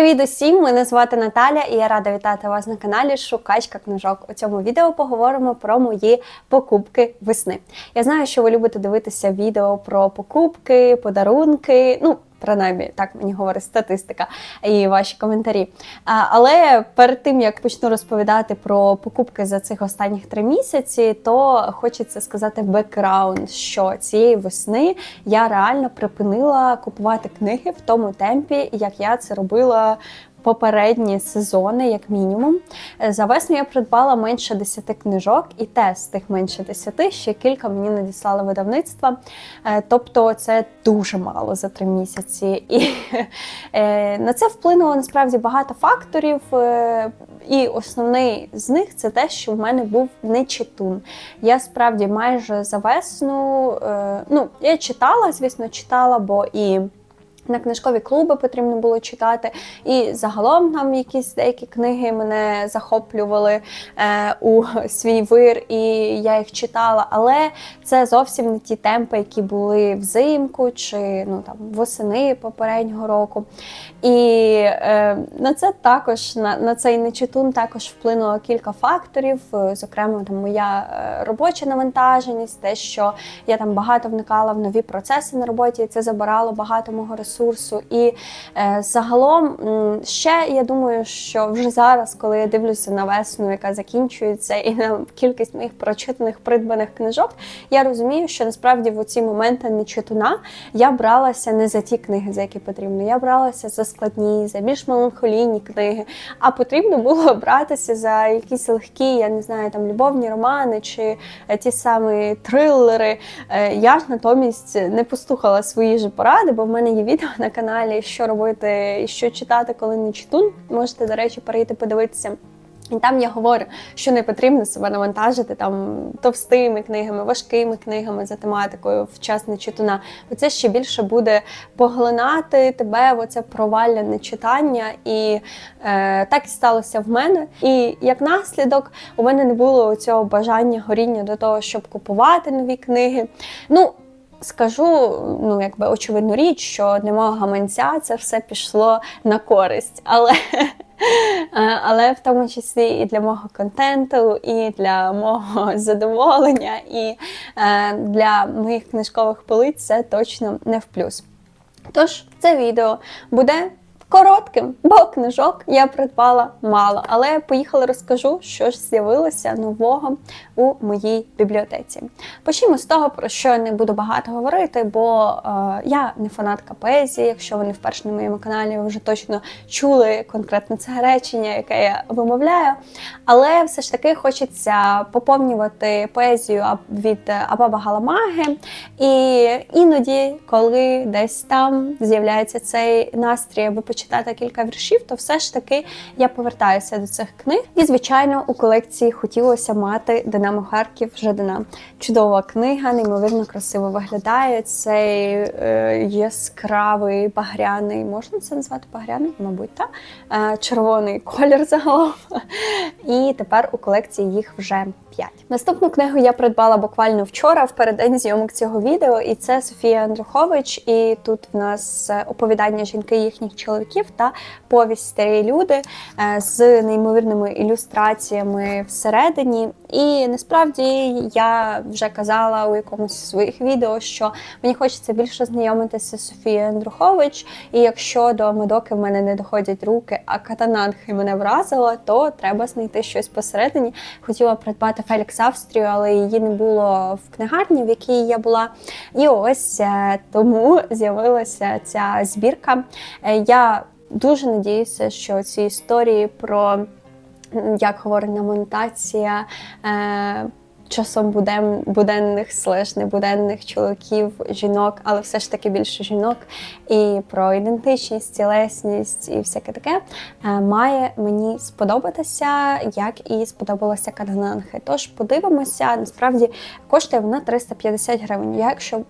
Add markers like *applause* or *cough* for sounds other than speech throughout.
Привіт усім! Мене звати Наталя і я рада вітати вас на каналі Шукачка книжок. У цьому відео поговоримо про мої покупки весни. Я знаю, що ви любите дивитися відео про покупки, подарунки. Ну, принаймні, так мені говорить статистика і ваші коментарі. Але перед тим як почну розповідати про покупки за цих останніх три місяці, то хочеться сказати бекграунд, що цієї весни я реально припинила купувати книги в тому темпі, як я це робила. Попередні сезони, як мінімум. Е, За весну я придбала менше 10 книжок, і те з тих менше 10 ще кілька мені надіслали видавництва. Е, Тобто це дуже мало за три місяці. І *laughs* е, на це вплинуло насправді багато факторів. І основний з них це те, що в мене був не читун. Я справді майже за весну, ну я читала, звісно, читала, бо і. На книжкові клуби потрібно було читати, і загалом там якісь деякі книги мене захоплювали е, у свій вир, і я їх читала. Але це зовсім не ті темпи, які були взимку чи ну там восени попереднього року. І е, на це також на, на цей нечитун також вплинуло кілька факторів. Зокрема, там моя е, робоча навантаженість, те, що я там багато вникала в нові процеси на роботі, і це забирало багато мого ресурсу. І е, загалом ще я думаю, що вже зараз, коли я дивлюся на весну, яка закінчується, і на кількість моїх прочитаних придбаних книжок, я розумію, що насправді в ці моменти нечитуна я бралася не за ті книги, за які потрібно. Я бралася за складні, за більш меланхолійні книги. А потрібно було братися за якісь легкі, я не знаю, там любовні романи чи е, ті самі трилери. Е, Я ж натомість не послухала свої ж поради, бо в мене є відео на каналі, що робити і що читати, коли не читун. Можете, до речі, перейти подивитися. І там я говорю, що не потрібно себе навантажити там товстими книгами, важкими книгами за тематикою в час нечитуна, бо це ще більше буде поглинати тебе в оце провальне читання. І е, так і сталося в мене. І як наслідок у мене не було цього бажання горіння до того, щоб купувати нові книги. Ну, Скажу, ну якби очевидну річ, що мого гаманця це все пішло на користь, але, *laughs* але в тому числі і для мого контенту, і для мого *laughs* задоволення, і е, для моїх книжкових полиць це точно не в плюс. Тож це відео буде коротким, бо книжок я придбала мало. Але поїхали розкажу, що ж з'явилося нового у моїй бібліотеці. Почнімо з того, про що я не буду багато говорити, бо е, я не фанатка поезії. Якщо ви не вперше на моєму каналі, ви вже точно чули конкретно це речення, яке я вимовляю. Але все ж таки хочеться поповнювати поезію від Абаба Галамаги. І іноді, коли десь там з'являється цей настрій, аби почитати кілька віршів, то все ж таки я повертаюся до цих книг. І, звичайно, у колекції хотілося мати Динамо Харків Жадана. Чудова книга, неймовірно красиво виглядає. Цей е, яскравий багряний, можна це назвати багряний? Мабуть, так. Е, червоний колір загалом. І тепер у колекції їх вже 5. Наступну книгу я придбала буквально вчора, в переддень зйомок цього відео, і це Софія Андрухович. І тут в нас е, оповідання жінки їхніх чоловіків та повість старі люди е, з неймовірними ілюстраціями всередині. І насправді я вже казала у якомусь своїх відео, що мені хочеться більше знайомитися з Софією Андрухович. І якщо до медоки в мене не доходять руки, а катананхи мене вразила, то треба знайти щось посередині. Хотіла придбати Фелікс Австрію, але її не було в книгарні, в якій я була. І ось е, тому з'явилася ця збірка. Е, Я дуже надіюся, що ці історії про як говорить намонтація. Е, Часом буден, буденних слеш небуденних чоловіків, жінок, але все ж таки більше жінок, і про ідентичність, тілесність і всяке таке е, має мені сподобатися, як і сподобалося Кадананхи. Тож подивимося, насправді коштує вона 350 гривень. Якщо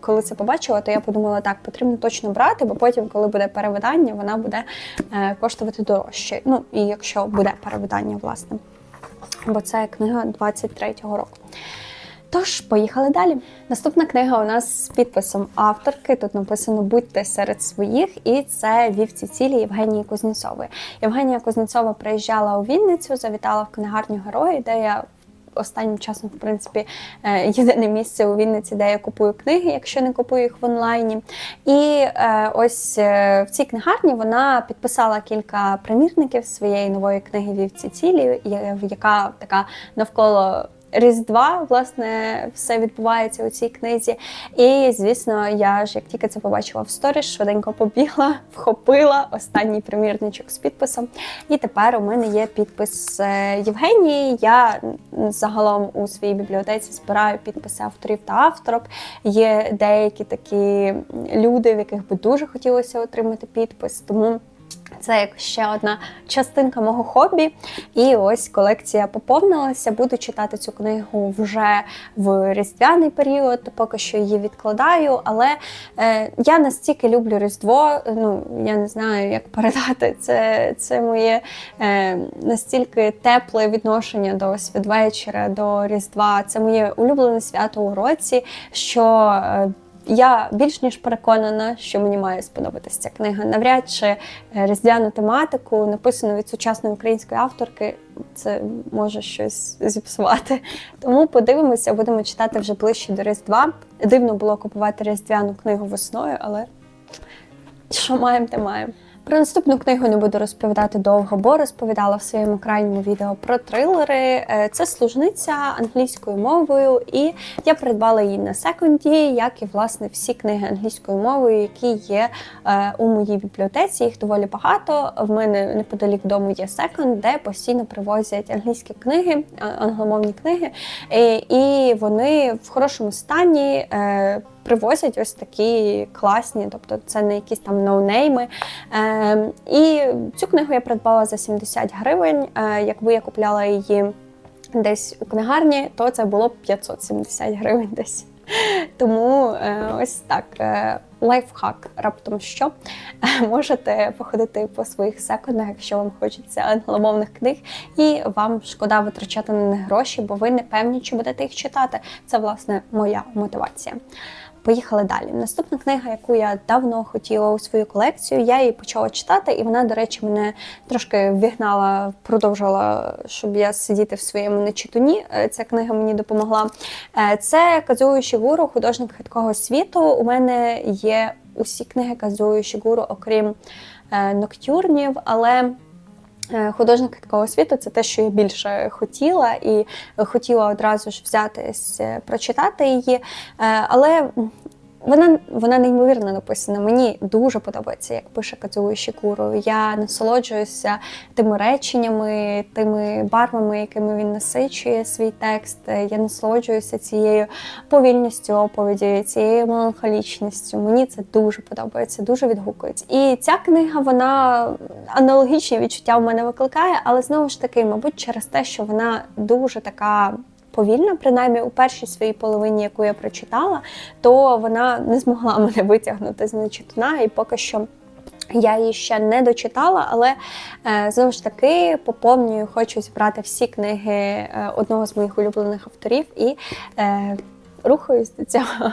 коли це побачила, то я подумала, так, потрібно точно брати, бо потім, коли буде перевидання, вона буде е, коштувати дорожче. Ну, і якщо буде перевидання, власне. Бо це книга 23-го року. Тож, поїхали далі. Наступна книга у нас з підписом авторки. Тут написано Будьте серед своїх, і це вівці цілі Євгенії Кузнєцової. Євгенія Кузнєцова приїжджала у Вінницю, завітала в книгарню герої, де я. Останнім часом, в принципі, єдине місце у Вінниці, де я купую книги, якщо не купую їх в онлайні. І е, ось е, в цій книгарні вона підписала кілька примірників своєї нової книги Вівці цілі, яка така навколо. Різдва, власне, все відбувається у цій книзі. І, звісно, я ж як тільки це побачила в сторіс, швиденько побігла, *laughs* вхопила останній примірничок з підписом. І тепер у мене є підпис е, Євгенії. Я загалом у своїй бібліотеці збираю підписи авторів та авторок. Є деякі такі люди, в яких би дуже хотілося отримати підпис. Тому. Це як ще одна частинка мого хобі. І ось колекція поповнилася. Буду читати цю книгу вже в різдвяний період. Поки що її відкладаю. Але е, я настільки люблю Різдво. Ну я не знаю, як передати це. Це моє е, настільки тепле відношення до святвечора, до Різдва. Це моє улюблене свято у році. що... я більш ніж переконана, що мені має сподобатися ця книга. Навряд чи е, різдвяну тематику, написану від сучасної української авторки, це може щось зіпсувати. Тому подивимося, будемо читати вже ближче до Різдва. Дивно було купувати різдвяну книгу весною, але що маємо, те маємо. Про наступну книгу не буду розповідати довго, бо розповідала в своєму крайньому відео про трилери. Е, Це служниця англійською мовою, і я придбала її на секунді, як і власне всі книги англійською мовою, які є е, у моїй бібліотеці. Їх доволі багато. В мене неподалік дому є секонд, де постійно привозять англійські книги, англомовні книги, Е, і вони в хорошому стані. Привозять ось такі класні, тобто це не якісь там ноунейми. Е, і цю книгу я придбала за 70 гривень. Е, якби я купляла її десь у книгарні, то це було б 570 гривень десь. *laughs* Тому е, ось так. Е, лайфхак раптом що Е, можете походити по своїх секундах, якщо вам хочеться англомовних книг, і вам шкода витрачати на них гроші, бо ви не певні, чи будете їх читати. Це власне моя мотивація. Поїхали далі. Наступна книга, яку я давно хотіла у свою колекцію, я її почала читати, і вона, до речі, мене трошки вігнала, продовжила, щоб я сидіти в своєму нечитуні. Е, Ця книга мені допомогла. Е, Це Казуо Шігуру, художник хиткого світу. У мене є усі книги Казуо Шігуру, окрім е, ноктюрнів, але. Е, Художник такого світу це те, що я більше хотіла, і хотіла одразу ж взятись прочитати її. Е, Але вона, вона неймовірно написана. Мені дуже подобається, як пише Кадзуо Шікуру. Я насолоджуюся тими реченнями, тими барвами, якими він насичує свій текст. Я насолоджуюся цією повільністю оповіді, цією меланхолічністю. Мені це дуже подобається, дуже відгукується. І ця книга, вона аналогічні відчуття в мене викликає, але знову ж таки, мабуть, через те, що вона дуже така. Повільна, принаймні у першій своїй половині, яку я прочитала, то вона не змогла *laughs* мене витягнути з нечитана, і поки що я її ще не дочитала, але е, знову ж таки поповнюю, хочу зібрати всі книги е, одного з моїх улюблених авторів і е, рухаюсь до цього.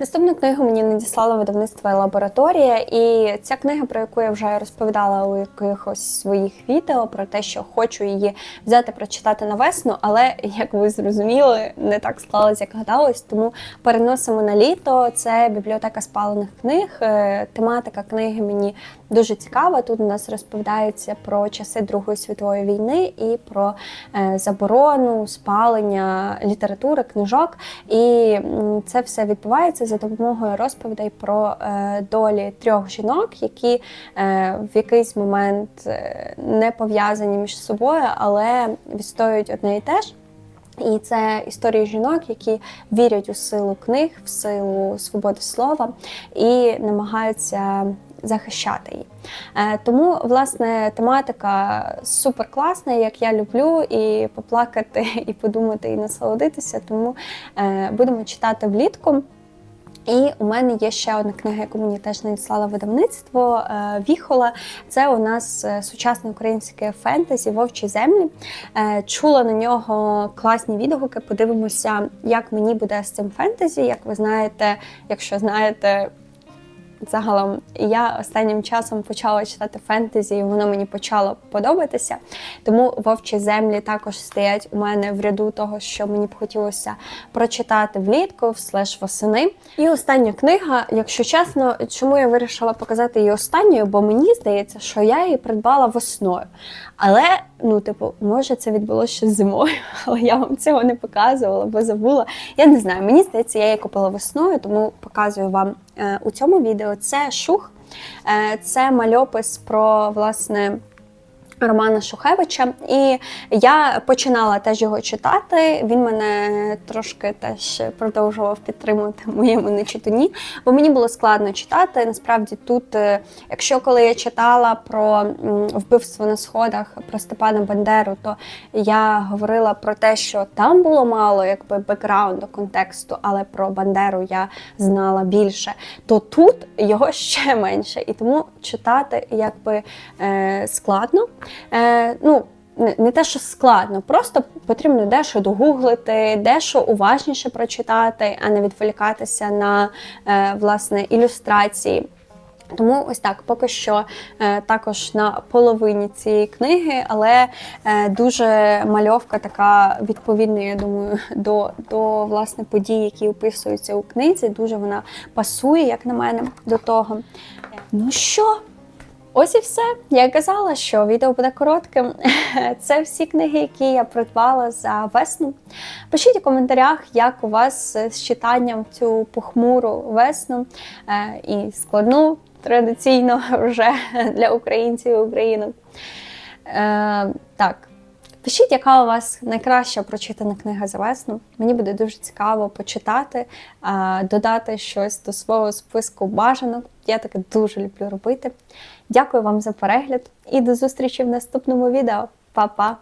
Наступну книгу мені надіслала видавництво лабораторія, і ця книга, про яку я вже розповідала у якихось своїх відео, про те, що хочу її взяти прочитати на весну, але як ви зрозуміли, не так склалось, як гадалось. Тому переносимо на літо. Це бібліотека спалених книг. Е, Тематика книги мені дуже цікава. Тут у нас розповідається про часи Другої світової війни і про е, заборону, спалення літератури, книжок. І це все відбувається за допомогою розповідей про е, долі трьох жінок, які е, в якийсь момент е, не пов'язані між собою, але відстоюють одне і те ж. І це історії жінок, які вірять у силу книг, в силу свободи слова і намагаються захищати її. Тому, власне, тематика супер класна, як я люблю, і поплакати, *laughs* і подумати, і насолодитися. Тому будемо читати влітку. І у мене є ще одна книга, яку мені теж надіслало видавництво е, Віхола. Це у нас е, сучасне українське фентезі Вовчі землі. Е, Чула на нього класні відгуки. Подивимося, як мені буде з цим фентезі. Як ви знаєте, якщо знаєте. Загалом я останнім часом почала читати фентезі, і воно мені почало подобатися. Тому вовчі землі також стоять у мене в ряду того, що мені б хотілося прочитати влітку, слеш восени. І остання книга, якщо чесно, чому я вирішила показати її останньою, бо мені здається, що я її придбала весною. Але, ну, типу, може, це відбулося ще зимою, *laughs* але я вам цього не показувала, бо забула. Я не знаю, мені здається, я її купила весною, тому показую вам у цьому відео. Це шух, е, це мальопис про власне. Романа Шухевича, і я починала теж його читати. Він мене трошки теж продовжував підтримувати в моєму нечитанні, бо мені було складно читати. Насправді, тут, е, якщо коли я читала про вбивство на сходах про Степана Бандеру, то я говорила про те, що там було мало якби бекграунду, контексту, але про Бандеру я знала більше. То тут його ще менше, і тому читати якби е, складно. Е, ну, не, те, що складно, просто потрібно дещо догуглити, дещо уважніше прочитати, а не відволікатися на е, власне ілюстрації. Тому ось так, поки що е, також на половині цієї книги, але е, дуже мальовка така відповідна, я думаю, *laughs* до, до власне подій, які описуються у книзі. Дуже вона пасує, як на мене, до того. Ну що? Ось і все. Я казала, що відео буде коротким. *laughs* Це всі книги, які я придбала за весну. Пишіть у коментарях, як у вас з читанням цю похмуру весну е, і складну традиційно *laughs* вже для українців і українок. Е, так. Пишіть, яка у вас найкраща прочитана книга за весну. Мені буде дуже цікаво почитати, додати щось до свого списку бажанок. Я таке дуже люблю робити. Дякую вам за перегляд і до зустрічі в наступному відео. Па-па!